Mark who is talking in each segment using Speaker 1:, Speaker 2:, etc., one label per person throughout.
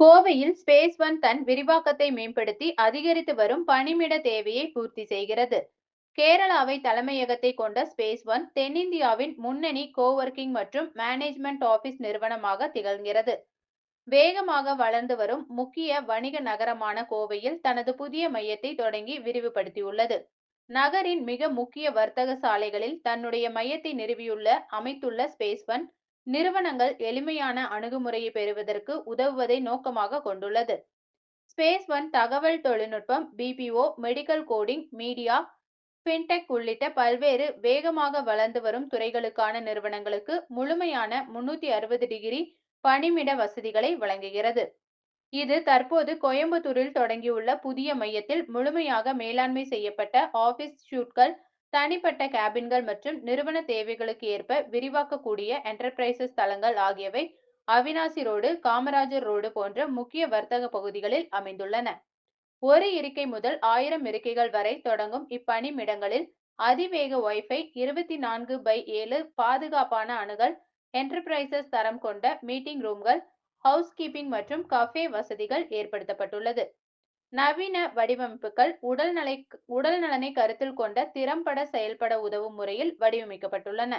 Speaker 1: கோவையில் space one தன் விரிவாக்கத்தை மேம்படுத்தி அதிகரித்து வரும் பணிமிட தேவையை பூர்த்தி செய்கிறது. கேரளாவை தலைமையகத்தை கொண்ட ஸ்பேஸ் ஒன் தென்னிந்தியாவின் முன்னணி கோவொர்க்கிங் மற்றும் மேனேஜ்மெண்ட் ஆபீஸ் நிறுவனமாக திகழ்கிறது. வேகமாக வளர்ந்து வரும் முக்கிய வணிக நகரமான கோவையில் தனது புதிய மையத்தை தொடங்கி விரிவுபடுத்தியுள்ளது. நகரின் மிக முக்கிய வர்த்தக சாலைகளில் தன்னுடைய மையத்தை நிறுவியுள்ள அமைத்துள்ள ஸ்பேஸ் ஒன் நிறுவனங்கள் எளிமையான அணுகுமுறையை பெறுவதற்கு உதவுவதை நோக்கமாக கொண்டுள்ளது. ஸ்பேஸ் ஒன் தகவல் தொழில்நுட்பம் BPO medical coding media fintech உள்ளிட்ட பல்வேறு வேகமாக வளர்ந்து வரும் துறைகளுக்கான நிறுவனங்களுக்கு முழுமையான முன்னூத்தி அறுபது டிகிரி பணிமிட வசதிகளை வழங்குகிறது. இது தற்போது கோயம்புத்தூரில் தொடங்கியுள்ள புதிய மையத்தில் முழுமையாக மேலாண்மை செய்யப்பட்ட ஆபீஸ் ஷூட்கள் தனிப்பட்ட கேபின்கள் மற்றும் நிறுவன தேவைகளுக்கு ஏற்ப விரிவாக்கக்கூடிய என்டர்பிரைசஸ் தளங்கள் ஆகியவை அவினாசி ரோடு காமராஜர் ரோடு போன்ற முக்கிய வர்த்தக பகுதிகளில் அமைந்துள்ளன. ஒரு இருக்கை முதல் ஆயிரம் இருக்கைகள் வரை தொடங்கும் இப்பணிமிடங்களில் அதிவேக ஒய்ஃபை இருபத்தி நான்கு பை ஏழு பாதுகாப்பான அணுகல் என்டர்பிரைசஸ் தரம் கொண்ட மீட்டிங் ரூம்கள் ஹவுஸ் கீப்பிங் மற்றும் கஃபே வசதிகள் ஏற்படுத்தப்பட்டுள்ளது. நவீன வடிவமைப்புகள் உடல்நலை உடல் நலனை கருத்தில் கொண்ட திறம்பட செயல்பட உதவும் முறையில் வடிவமைக்கப்பட்டுள்ளன.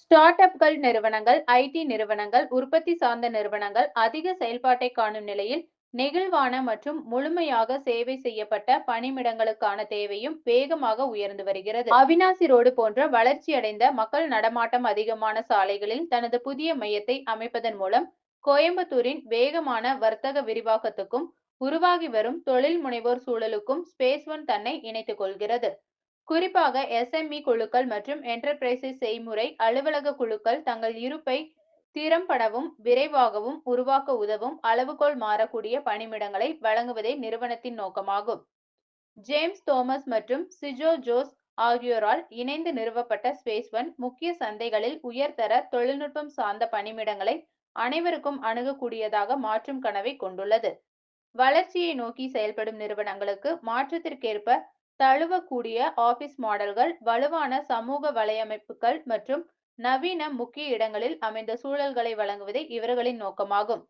Speaker 1: ஸ்டார்ட் அப்கள் நிறுவனங்கள் ஐடி நிறுவனங்கள் உற்பத்தி சார்ந்த நிறுவனங்கள் அதிக செயல்பாட்டை காணும் நிலையில் நெகிழ்வான மற்றும் முழுமையாக சேவை செய்யப்பட்ட பணிமிடங்களுக்கான தேவையும் வேகமாக உயர்ந்து வருகிறது. அவினாசி ரோடு போன்ற வளர்ச்சியடைந்த மக்கள் நடமாட்டம் அதிகமான சாலைகளில் தனது புதிய மையத்தை அமைப்பதன் மூலம் கோயம்புத்தூரின் வேகமான வர்த்தக விரிவாக்கத்துக்கும் உருவாகி வரும் தொழில் முனைவோர் சூழலுக்கும் ஸ்பேஸ் ஒன் தன்னை இணைத்துக் கொள்கிறது. குறிப்பாக எஸ்எம்இ குழுக்கள் மற்றும் என்டர்பிரைசஸ் செய்முறை அலுவலக குழுக்கள் தங்கள் இருப்பை திறம்படவும் விரைவாகவும் உருவாக்க உதவும் அளவுகோல் மாறக்கூடிய பணிமிடங்களை வழங்குவதே நிறுவனத்தின் நோக்கமாகும். ஜேம்ஸ் தோமஸ் மற்றும் சிஜோ ஜோஸ் ஆகியோரால் இணைந்து நிறுவப்பட்ட ஸ்பேஸ் ஒன் முக்கிய சந்தைகளில் உயர்தர தொழில்நுட்பம் சார்ந்த பணிமிடங்களை அனைவருக்கும் அணுகக்கூடியதாக மாற்றும் கனவை கொண்டுள்ளது. வளர்ச்சியை நோக்கி செயல்படும் நிறுவனங்களுக்கு மாற்றத்திற்கேற்ப தழுவக்கூடிய ஆபீஸ் மாடல்கள் வலுவான சமூக வலையமைப்புகள் மற்றும் நவீன முக்கிய இடங்களில் அமைந்த சூழல்களை வழங்குவதே இவர்களின் நோக்கமாகும்.